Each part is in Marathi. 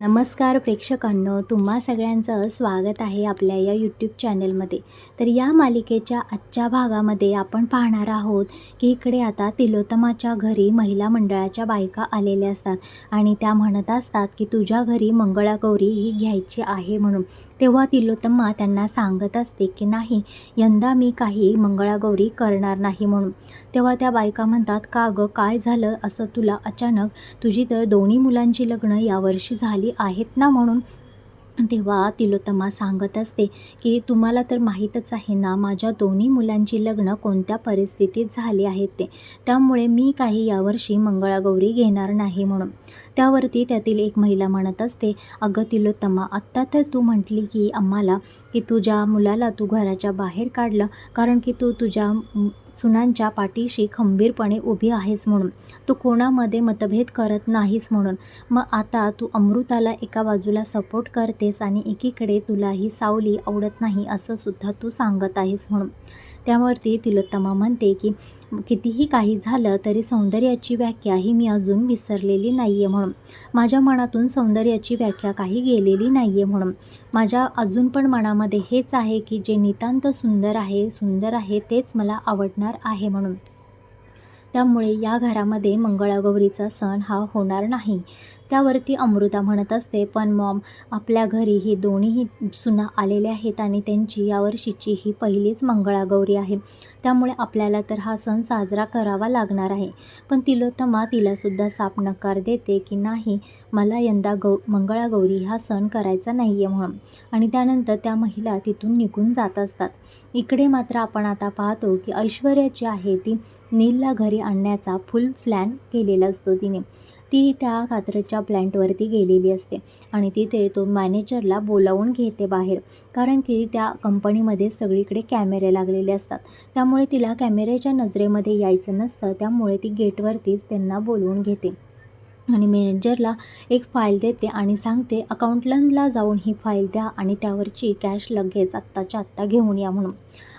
नमस्कार प्रेक्षकांनो तुम्हा सगळ्यांचं स्वागत आहे आपल्या या यूट्यूब चॅनलमध्ये तर या मालिकेच्या आजच्या भागामध्ये आपण पाहणार आहोत की इकडे आता तिलोत्तमाच्या घरी महिला मंडळाच्या बायका आलेल्या असतात आणि त्या म्हणत असतात की तुझ्या घरी मंगळागौरी ही घ्यायची आहे म्हणून. तेव्हा तिलोत्तम्मा त्यांना सांगत असते की नाही यंदा मी काही मंगळागौरी करणार नाही म्हणून. तेव्हा त्या बायका म्हणतात का गं काय झालं? असं तुला अचानक तुझी तर दोन्ही मुलांची लग्न यावर्षी झाली आहेत ना म्हणून? तेव्हा तिलोत्तमा सांगत असते की तुम्हाला तर माहीतच आहे ना माझ्या दोन्ही मुलांची लग्न कोणत्या परिस्थितीत झाली आहेत ते. त्यामुळे मी काही यावर्षी मंगळागौरी घेणार नाही म्हणून. त्यावरती त्यातील एक महिला म्हणत असते अगं तिलोत्तमा आत्ता तर तू म्हटली की आम्हाला की तुझ्या मुलाला तू घराच्या बाहेर काढलं कारण की तू तुझ्या सुनांच्या पाठीशी खंबीरपणे उभी आहेस म्हणून. तू कोणामध्ये मतभेद करत नाहीस म्हणून. मग आता तू अमृताला एका बाजूला सपोर्ट करतेस आणि एकीकडे तुला ही सावली आवडत नाही असं सुद्धा तू सांगत आहेस म्हणून. त्यावरती तिलोत्तमा म्हणते की कितीही काही झालं तरी सौंदर्याची व्याख्या ही मी अजून विसरलेली नाही आहे म्हणून. माझ्या मनातून सौंदर्याची व्याख्या काही गेलेली नाही आहे म्हणून. माझ्या अजून पण मनामध्ये हेच आहे की जे नितांत सुंदर आहे सुंदर आहे तेच मला आवडणार आहे म्हणून. त्यामुळे या घरामध्ये मंगळागौरीचा सण हा होणार नाही. त्यावरती अमृता म्हणत असते पण मॉम आपल्या घरी ही दोन्हीही सुना आलेल्या आहेत आणि त्यांची यावर्षीची ही पहिलीच मंगळागौरी आहे. त्यामुळे आपल्याला तर हा सण साजरा करावा लागणार आहे. पण तिलोत्तमा तिलासुद्धा साप नकार देते की नाही मला यंदा गौ मंगळागौरी हा सण करायचा नाही आहे म्हणून. आणि त्यानंतर त्या महिला तिथून निघून जात असतात. इकडे मात्र आपण आता पाहतो की ऐश्वर्या जी आहे ती नीलला घरी आणण्याचा फुल प्लॅन केलेला असतो तिने. ती त्या कात्रच्या प्लॅन्टवरती गेलेली असते आणि तिथे तो मॅनेजरला बोलावून घेते बाहेर कारण की त्या कंपनीमध्ये सगळीकडे कॅमेरे लागलेले असतात. त्यामुळे तिला कॅमेऱ्याच्या नजरेमध्ये यायचं नसतं त्यामुळे ती गेटवरतीच त्यांना बोलवून घेते. आणि मॅनेजरला एक फाईल देते आणि सांगते अकाउंटंटला जाऊन ही फाईल द्या आणि त्यावरची कॅश लगेच आत्ताच्या आत्ता घेऊन या म्हणून.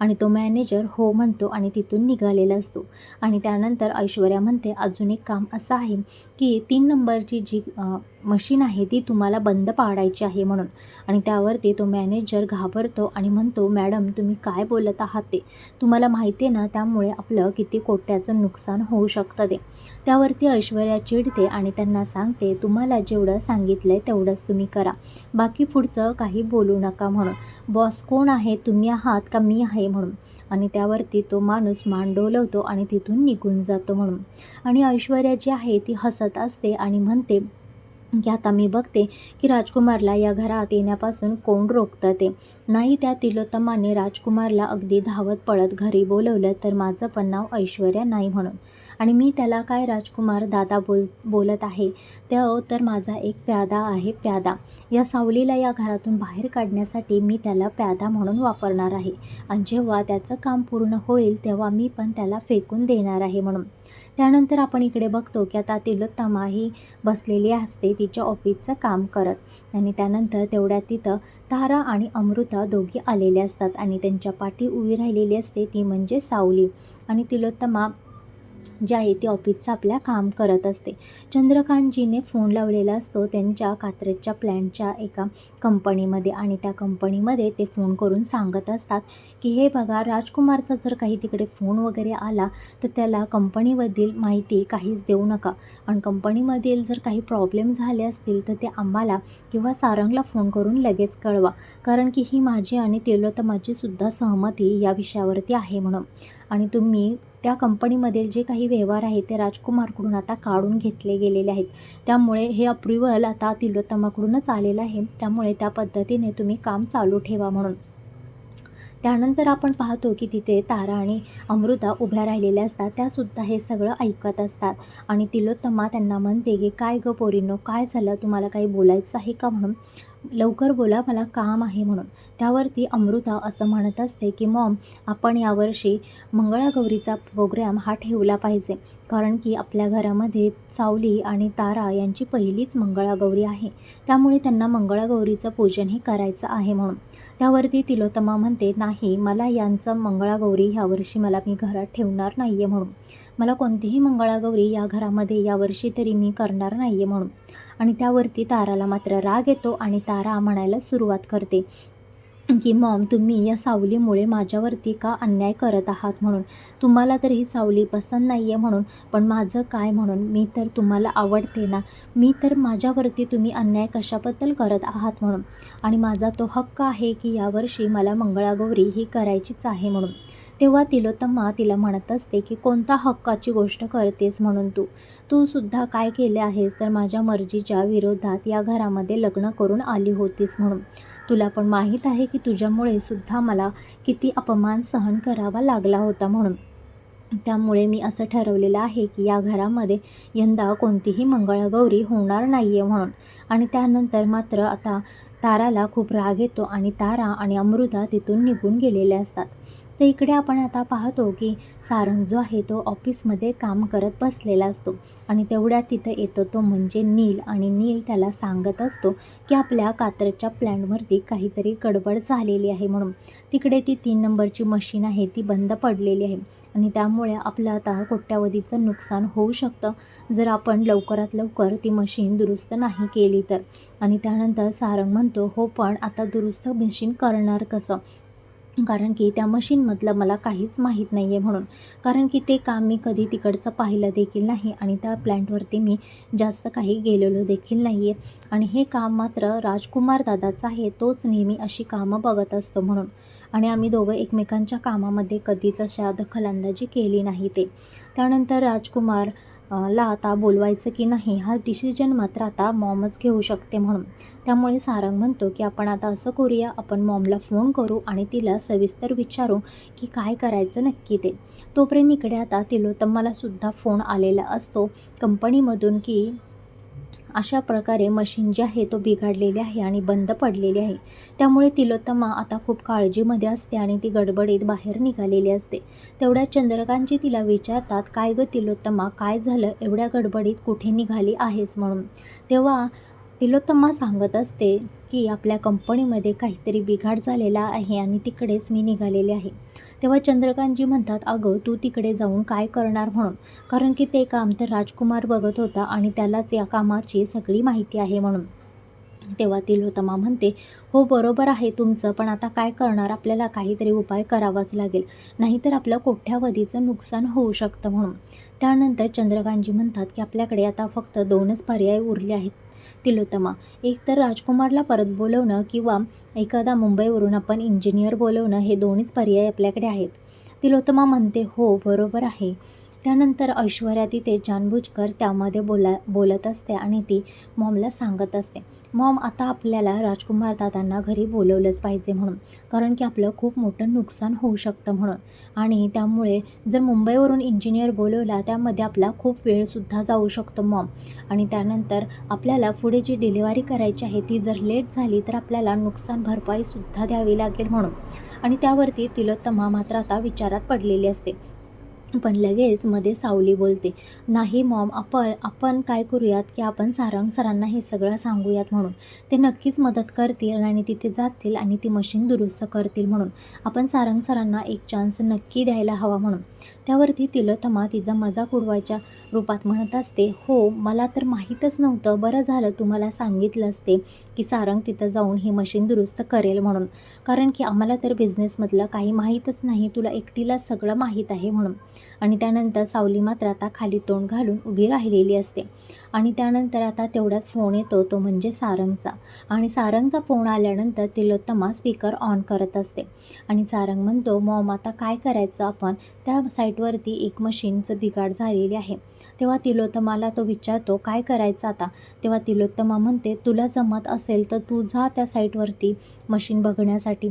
आणि तो मॅनेजर हो म्हणतो आणि तिथून निघालेला असतो. आणि त्यानंतर ऐश्वर्या म्हणते अजून एक काम असं आहे की तीन नंबरची जी मशीन आहे ती तुम्हाला बंद पाडायची आहे म्हणून. आणि त्यावरती तो मॅनेजर घाबरतो आणि म्हणतो मॅडम तुम्ही काय बोलत आहात ते? तुम्हाला माहिती आहे ना त्यामुळे आपलं किती कोट्याचं नुकसान होऊ शकतं ते. त्यावरती ऐश्वर्या चिडते आणि त्यांना सांगते तुम्हाला जेवढं सांगितलं आहे तेवढंच तुम्ही करा. बाकी पुढचं काही बोलू नका म्हणून. बॉस कोण आहे? तुम्ही आहात का? मी आहे म्हणून. आणि त्यावरती तो माणूस मान डोलवतो आणि तिथून निघून जातो म्हणून. आणि ऐश्वर्या जी आहे ती हसत असते आणि म्हणते की आता मी बघते की राजकुमारला या घरात येण्यापासून कोण रोखतं ते. नाही त्या तिलोत्तमाने राजकुमारला अगदी धावत पळत घरी बोलवलं तर माझं पण नाव ऐश्वर्या नाही म्हणून. आणि मी त्याला काय राजकुमार दादा बोल बोलत आहे? त्या तर माझा एक प्यादा आहे प्यादा. या सावलीला या घरातून बाहेर काढण्यासाठी मी त्याला प्यादा म्हणून वापरणार आहे. आणि जेव्हा त्याचं काम पूर्ण होईल तेव्हा मी पण त्याला फेकून देणार आहे म्हणून. त्यानंतर आपण इकडे बघतो की आता तिलोत्तमा ही बसलेली असते तिच्या ऑफिसचं काम करत. आणि त्यानंतर तेवढ्या तिथं तारा आणि अमृता दोघी आलेले असतात आणि त्यांच्या पाठी उभी राहिलेली असते ती म्हणजे सावली. आणि तिलोत्तमा जी आहे ती ऑफिसचं आपल्या काम करत असते. चंद्रकांतजीने फोन लावलेला असतो त्यांच्या कात्रजच्या प्लॅनच्या एका कंपनीमध्ये आणि त्या कंपनीमध्ये ते फोन करून सांगत असतात की हे बघा राजकुमारचा जर काही तिकडे फोन वगैरे आला तर त्याला कंपनीमधील माहिती काहीच देऊ नका. आणि कंपनीमधील जर काही प्रॉब्लेम झाले असतील तर ते आम्हाला किंवा सारंगला फोन करून लगेच कळवा. कारण की ही माझी आणि तेलोतमाची सुद्धा सहमती या विषयावरती आहे म्हणून. आणि तुम्ही त्या कंपनीमधील जे काही व्यवहार आहेत ते राजकुमारकडून आता काढून घेतले गेलेले आहेत. त्यामुळे हे अप्रुव्हल आता तिलोत्तमाकडूनच आलेलं आहे. त्यामुळे त्या पद्धतीने तुम्ही काम चालू ठेवा म्हणून. त्यानंतर आपण पाहतो की तिथे तारा आणि अमृता उभ्या राहिलेल्या असतात. त्यासुद्धा हे सगळं ऐकत असतात. आणि तिलोत्तमा त्यांना म्हणते की काय गं पोरींनो काय झालं? तुम्हाला काही बोलायचं आहे का? म्हणून लवकर बोला मला काम आहे म्हणून. त्यावरती अमृता असं म्हणत असते की मॉम आपण यावर्षी मंगळागौरीचा प्रोग्रॅम हा ठेवला पाहिजे कारण की आपल्या घरामध्ये सावली आणि तारा यांची पहिलीच मंगळागौरी आहे. त्यामुळे त्यांना मंगळागौरीचं पूजन हे करायचं आहे म्हणून. त्यावरती तिलोत्तमा म्हणते नाही मला यांचं मंगळागौरी ह्यावर्षी मला मी घरात ठेवणार नाही आहे म्हणून. मला कोणतीही मंगळागौरी या घरामध्ये यावर्षी तरी मी करणार नाही आहे म्हणून. आणि त्यावरती ताराला मात्र राग येतो आणि तारा म्हणायला सुरुवात करते. की मॉम तुम्ही या सावलीमुळे माझ्यावरती का अन्याय करत आहात म्हणून? तुम्हाला तर ही सावली पसंत नाही आहे म्हणून पण माझं काय म्हणून? मी तर तुम्हाला आवडते ना? मी तर माझ्यावरती तुम्ही अन्याय कशाबद्दल करत आहात म्हणून? आणि माझा तो हक्क आहे की यावर्षी मला मंगळागौरी ही करायचीच आहे म्हणून. तेव्हा तिलोत्तमा तिला म्हणत असते की कोणता हक्काची गोष्ट करतेस म्हणून तू? तू सुद्धा काय केले आहेस तर माझ्या मर्जीच्या विरोधात या घरामध्ये लग्न करून आली होतीस म्हणून? तुला पण माहीत आहे की तुझ्यामुळे सुद्धा मला किती अपमान सहन करावा लागला होता म्हणून. त्यामुळे मी असं ठरवलेलं आहे की या घरामध्ये यंदा कोणतीही मंगळागौरी होणार नाही आहे म्हणून. आणि त्यानंतर मात्र आता ताराला खूप राग येतो आणि तारा आणि अमृता तिथून निघून गेलेले असतात. तर इकडे आपण आता पाहतो की सारंग जो आहे तो ऑफिसमध्ये काम करत बसलेला असतो आणि तेवढ्यात तिथं येतो तो म्हणजे नील आणि नील त्याला सांगत असतो की आपल्या कात्रच्या प्लॅनवरती काहीतरी गडबड झालेली आहे म्हणून. तिकडे ती तीन नंबरची मशीन आहे ती बंद पडलेली आहे. आणि त्यामुळे आपलं आता कोट्यावधीचं नुकसान होऊ शकतं. जर आपण लवकरात लवकर ती मशीन दुरुस्त नाही केली तर. आणि त्यानंतर सारंग म्हणतो हो पण आता दुरुस्त मशीन करणार कसं? कारण की त्या मशीनमधलं मला काहीच माहीत नाही आहे म्हणून. कारण की ते काम मी कधी तिकडचं पाहिलं देखील नाही आणि त्या प्लॅन्टवरती मी जास्त काही गेलेलो देखील नाही आहे आणि हे काम मात्र राजकुमार दादाचं आहे तोच नेहमी अशी कामं बघत असतो म्हणून. आणि आम्ही दोघं एकमेकांच्या कामामध्ये कधीच अशा दखलंदाजी केली नाही ते. त्यानंतर राजकुमार ला आता बोलवायचं की नाही हा डिसिजन मात्र आता मॉमच घेऊ शकते म्हणून. त्यामुळे सारंग म्हणतो की आपण आता असं करूया आपण मॉमला फोन करू आणि तिला सविस्तर विचारू की काय करायचं नक्की ते. तोपर्यंत इकडे आता तिलोत्तमाला सुद्धा फोन आलेला असतो. कंपनीमधून की अशा प्रकारे मशीन जे आहे तो बिघडलेले आहे आणि बंद पडलेली आहे. त्यामुळे तिलोत्तमा आता खूप काळजीमध्ये असते आणि ती गडबडीत बाहेर निघालेली असते. तेवढ्या चंद्रकांतजी तिला विचारतात काय गं तिलोत्तमा काय झालं? एवढ्या गडबडीत कुठे निघाली आहेस म्हणून? तेव्हा तिलोत्तमा सांगत असते की आपल्या कंपनीमध्ये काहीतरी बिघाड झालेला आहे आणि तिकडेच मी निघालेले आहे. तेव्हा चंद्रकांतजी म्हणतात अगं तू तिकडे जाऊन काय करणार म्हणून? कारण की ते काम तर राजकुमार बघत होता आणि त्यालाच या कामाची सगळी माहिती आहे म्हणून. तेव्हा तिलोत्तमा म्हणते हो बरोबर आहे तुमचं पण आता काय करणार? आपल्याला काहीतरी उपाय करावाच लागेल. नाहीतर आपलं कोठ्यावधीचं नुकसान होऊ शकतं म्हणून. त्यानंतर चंद्रकांतजी म्हणतात की आपल्याकडे आता फक्त दोनच पर्याय उरले आहेत. तिलोत्तमा एक तर राजकुमारला परत बोलवणं किंवा एखादा मुंबईवरून आपण इंजिनियर बोलवणं हे दोन्हीच पर्याय आपल्याकडे आहेत. तिलोत्तमा म्हणते हो बरोबर आहे. त्यानंतर ऐश्वर्या तिथे जानबुजकर त्यामध्ये बोला बोलत असते आणि ती मॉमला सांगत असते. मॉम आता आपल्याला राजकुमार दादांना घरी बोलवलंच पाहिजे म्हणून. कारण की आपलं खूप मोठं नुकसान होऊ शकतं म्हणून. आणि त्यामुळे जर मुंबईवरून इंजिनियर बोलवला त्यामध्ये आपला खूप वेळसुद्धा जाऊ शकतो मॉम. आणि त्यानंतर आपल्याला पुढे जी डिलिव्हरी करायची आहे ती जर लेट झाली तर आपल्याला नुकसान भरपाईसुद्धा द्यावी लागेल म्हणून. आणि त्यावरती तिलोत्तमा मात्र आता विचारात पडलेली असते. पण लगेच मध्ये सावली बोलते नाही मॉम आपण आपण काय करूयात की आपण सारंग सरांना हे सगळं सांगूयात म्हणून. ते नक्कीच मदत करतील आणि तिथे जातील आणि ती मशीन दुरुस्त करतील म्हणून. आपण सारंग सरांना एक चान्स नक्की द्यायला हवा म्हणून. त्यावरती तिलोत्तमा तिचा मजाक उडवायच्या रूपात म्हणत असते हो मला तर माहीतच नव्हतं. बरं झालं तुम्हाला सांगितलं असते की सारंग तिथं जाऊन ही मशीन दुरुस्त करेल म्हणून. कारण की आम्हाला तर बिझनेसमधलं काही माहीतच नाही. तुला एकटीला सगळं माहीत आहे म्हणून. आणि त्यानंतर सावली मात्र आता खाली तोंड घालून उभी राहिलेली असते. आणि त्यानंतर आता तेवढ्यात फोन येतो तो म्हणजे सारंगचा. आणि सारंगचा फोन आल्यानंतर तिलोत्तमा स्पीकर ऑन करत असते. आणि सारंग म्हणतो मॉम आता काय करायचं आपण? त्या साईटवरती एक मशीनचं बिघाड झालेली आहे. तेव्हा तिलोत्तमाला तो विचारतो काय करायचं आता? तेव्हा तिलोत्तमा म्हणते तुला जमत असेल तर तू जा त्या साईटवरती मशीन बघण्यासाठी.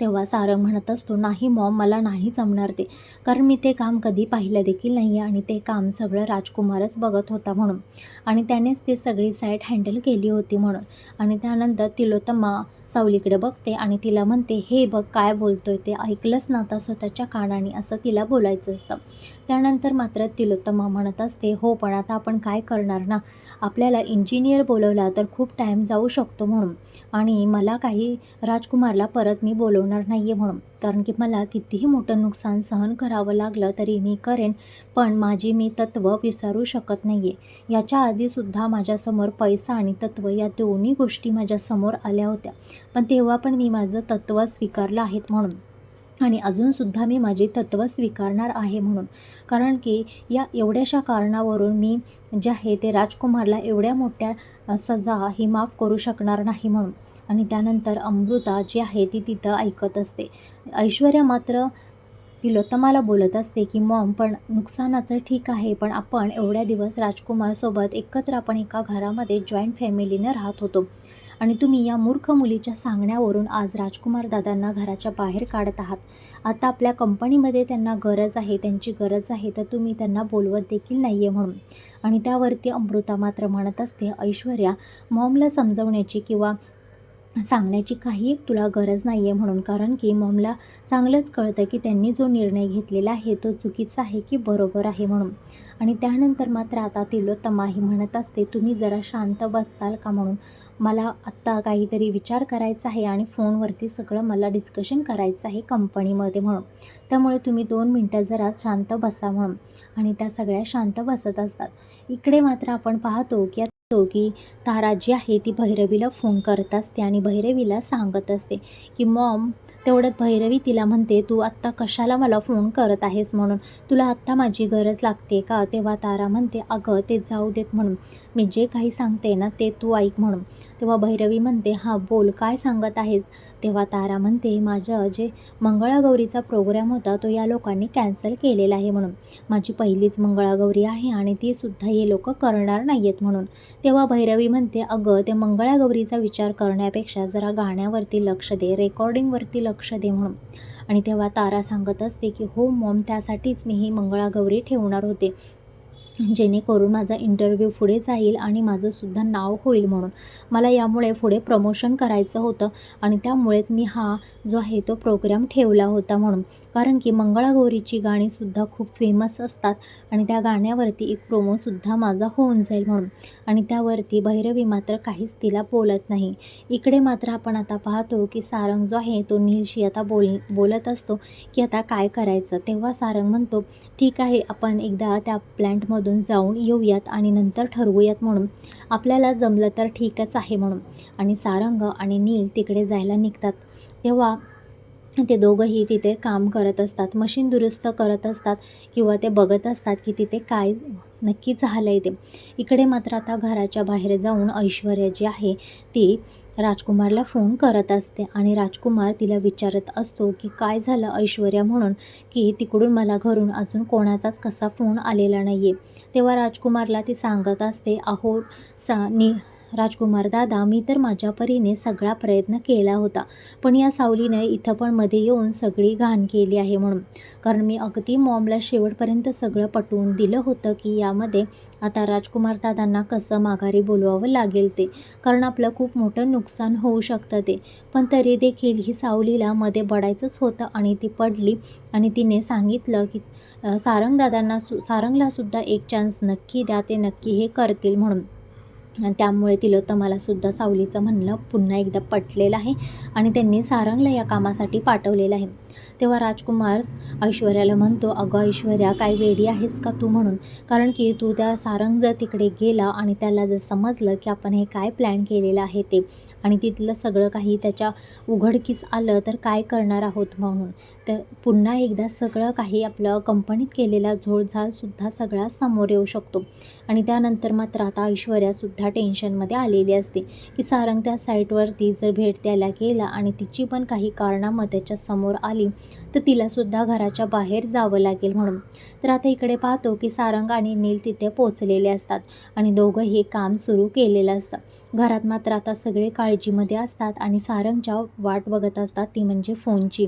तेव्हा सारंग म्हणत असतो नाही मॉम मला नाही जमणार ते. कारण मी ते काम कधी पाहिलं देखील नाही आहे आणि ते काम सगळं राजकुमारच बघत होता म्हणून. आणि त्यानेच ती सगळी साईट हँडल केली होती म्हणून. आणि त्यानंतर तिलोत्तमा सावलीकडे बघते आणि तिला म्हणते हे बघ काय बोलतोय ते ऐकलंच ना आता स्वतःच्या कानाने असं तिला बोलायचं असतं. त्यानंतर मात्र तिलोत्तमा म्हणत असते हो पण आता आपण काय करणार ना? आपल्याला इंजिनियर बोलवला तर खूप टाईम जाऊ शकतो म्हणून. आणि मला काही राजकुमारला परत मी बोलवणार नाही आहे म्हणून. कारण की मला कितीही मोठं नुकसान सहन करावं लागलं तरी मी करेन पण माझी मी तत्त्व विसरू शकत नाही आहे याच्या आधीसुद्धा माझ्यासमोर पैसा आणि तत्त्व या दोन्ही गोष्टी माझ्यासमोर आल्या होत्या. पण तेव्हा पण मी माझं तत्त्व स्वीकारलं आहेत म्हणून. आणि अजूनसुद्धा मी माझे तत्त्व स्वीकारणार आहे म्हणून. कारण की या एवढ्याशा कारणावरून मी जे आहे ते राजकुमारला एवढ्या मोठ्या सजा ही माफ करू शकणार नाही म्हणून. आणि त्यानंतर अमृता जी आहे ती तिथं ऐकत असते. ऐश्वर्या मात्र तिलोत्तमाला बोलत असते की मॉम पण नुकसानाचं ठीक आहे पण आपण एवढ्या दिवस राजकुमारसोबत एकत्र आपण एका घरामध्ये जॉईंट फॅमिलीनं राहत होतो. आणि तुम्ही या मूर्ख मुलीच्या सांगण्यावरून आज राजकुमार दादांना घराच्या बाहेर काढत आहात. आता आपल्या कंपनीमध्ये त्यांना गरज आहे त्यांची गरज आहे तर तुम्ही त्यांना बोलवत देखील नाही आहे म्हणून. आणि त्यावरती अमृता मात्र म्हणत असते ऐश्वर्या मॉमला समजवण्याची किंवा सांगण्याची काही तुला गरज नाही आहे म्हणून. कारण की मॉमला चांगलंच कळतं की त्यांनी जो निर्णय घेतलेला आहे तो चुकीचा आहे की बरोबर आहे म्हणून. आणि त्यानंतर मात्र आता तिलोत्तमाही म्हणत असते तुम्ही जरा शांत बसाल का म्हणून? मला आत्ता काहीतरी विचार करायचा आहे आणि फोनवरती सगळं मला डिस्कशन करायचं आहे कंपनीमध्ये म्हणून. त्यामुळे तुम्ही दोन मिनटं जरा शांत बसा म्हणून. आणि त्या सगळ्या शांत बसत असतात. इकडे मात्र आपण पाहतो की तो की तारा जी आहे ती भैरवीला फोन करत असते आणि भैरवीला सांगत असते की मॉम तेवढ्यात भैरवी तिला म्हणते तू आत्ता कशाला मला फोन करत आहेस म्हणून? तुला आत्ता माझी गरज लागते का? तेव्हा तारा म्हणते अगं ते जाऊ देत म्हणून. मी जे काही सांगते ना ते तू ऐक म्हणून. तेव्हा भैरवी म्हणते हां बोल काय सांगत आहेस? तेव्हा तारा म्हणते माझं जे मंगळागौरीचा प्रोग्राम होता तो या लोकांनी कॅन्सल केलेला आहे म्हणून. माझी पहिलीच मंगळागौरी आहे आणि ती सुद्धा हे लोक करणार नाही आहेत म्हणून. तेव्हा भैरवी म्हणते अगं ते मंगळागौरीचा विचार करण्यापेक्षा जरा गाण्यावरती लक्ष दे रेकॉर्डिंगवरती लक्ष दे म्हणून. आणि तेव्हा तारा सांगत असते की हो मॉम त्यासाठीच मी ही मंगळागौरी ठेवणार होते. जेणेकरून माझा इंटरव्ह्यू पुढे जाईल आणि माझंसुद्धा नाव होईल म्हणून. मला यामुळे पुढे प्रमोशन करायचं होतं आणि त्यामुळेच मी हा जो आहे तो प्रोग्राम ठेवला होता म्हणून. कारण की मंगळागौरीची गाणीसुद्धा खूप फेमस असतात आणि त्या गाण्यावरती एक प्रोमोसुद्धा माझा होऊन जाईल म्हणून. आणि त्यावरती भैरवी मात्र काहीच तिला बोलत नाही. इकडे मात्र आपण आता पाहतो की सारंग जो आहे तो नीलशी आता बोल बोलत असतो की आता काय करायचं? तेव्हा सारंग म्हणतो ठीक आहे आपण एकदा त्या प्लॅन्टमधून जाऊन येऊयात आणि नंतर ठरवूयात म्हणून. आपल्याला जमलं तर ठीकच आहे म्हणून. आणि सारंग आणि नील तिकडे जायला निघतात. तेव्हा ते दोघंही तिथे काम करत असतात. मशीन दुरुस्त करत असतात किंवा ते बघत असतात की तिथे काय नक्की झालं आहे ते. इकडे मात्र आता घराच्या बाहेर जाऊन ऐश्वर्या जी आहे ती राजकुमारला फोन करत असते आणि राजकुमार तिला विचारत असतो की काय झालं ऐश्वर्या म्हणून की तिकडून मला घरून अजून कोणाचाच कसा फोन आलेला नाही आहे तेव्हा राजकुमारला ती सांगत असते अहो सा नि राजकुमार दादा मी तर माझ्या परीने सगळा प्रयत्न केला होता पण या सावलीने इथं पण मध्ये येऊन सगळी घाण केली आहे म्हणून. कारण मी अगदी मॉमला शेवटपर्यंत सगळं पटवून दिलं होतं की यामध्ये आता राजकुमार दादांना कसं माघारी बोलवावं लागेल ते कारण आपलं खूप मोठं नुकसान होऊ शकतं ते. पण तरी देखील ही सावलीला मध्ये पडायचंच होतं आणि ती पडली आणि तिने सांगितलं की सारंग दादांना सु सारंगला सुद्धा एक चान्स नक्की द्या ते नक्की हे करतील म्हणून. त्यामुळे तिलोत्तमाला सुद्धा सावलीचं म्हणणं पुन्हा एकदा पटलेलं आहे. आणि त्यांनी सारंगला या कामासाठी पाठवलेलं आहे. तेव्हा राजकुमार ऐश्वर्याला म्हणतो अगं ऐश्वर्या काय वेडी आहेस का तू म्हणून? कारण की तू त्या सारंग जर तिकडे गेला आणि त्याला जर समजलं की आपण हे काय प्लॅन केलेलं आहे ते आणि तिथलं सगळं काही त्याच्या उघडकीस आलं तर काय करणार आहोत म्हणून? तर पुन्हा एकदा सगळं काही आपलं कंपनीत केलेला झोळझालसुद्धा सगळा समोर येऊ शकतो. आणि त्यानंतर मात्र आता ऐश्वर्यासुद्धा टेन्शनमध्ये आलेली असते की सारंग त्या साईटवरती जर भेट द्यायला गेला आणि तिची पण काही कारणामं त्याच्यासमोर आली तर तिलासुद्धा घराच्या बाहेर जावं लागेल म्हणून. तर आता इकडे पाहतो की सारंग आणि नील तिथे पोचलेले असतात आणि दोघंही काम सुरू केलेलं असतं. घरात मात्र आता सगळे काळजीमध्ये असतात आणि सारंगच्या वाट बघत असतात ती म्हणजे फोनची.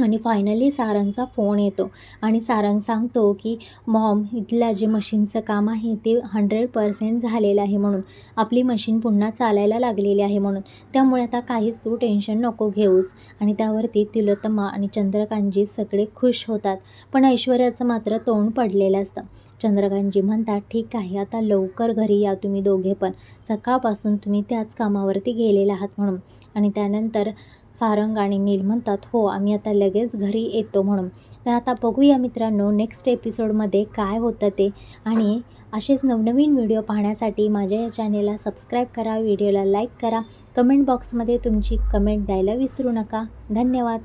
आणि फायनली सारंगचा फोन येतो. आणि सारंग सांगतो की मॉम इथल्या जे मशीनचं काम आहे ते हंड्रेड पर्सेंट झालेलं आहे म्हणून. आपली मशीन पुन्हा चालायला लागलेली आहे म्हणून. त्यामुळे आता काहीच तू टेन्शन नको घेऊस. आणि त्यावरती तिलोत्तमा आणि चंद्रकांतजी सगळे खुश होतात. पण ऐश्वर्याचं मात्र तोंड पडलेलं असतं. चंद्रकांतजी म्हणतात ठीक आहे आता लवकर घरी या तुम्ही दोघे पण. सकाळपासून तुम्ही त्याच कामावरती गेलेला आहात म्हणून. आणि त्यानंतर सारंग आणि नील म्हणतात हो आम्ही आता लगेच घरी येतो म्हणून. तर आता बघूया मित्रांनो नेक्स्ट एपिसोडमध्ये काय होतं ते. आणि असेच नवनवीन व्हिडिओ पाहण्यासाठी माझ्या या चॅनेलला सबस्क्राईब करा व्हिडिओला लाईक करा. कमेंट बॉक्समध्ये तुमची कमेंट द्यायला विसरू नका. धन्यवाद.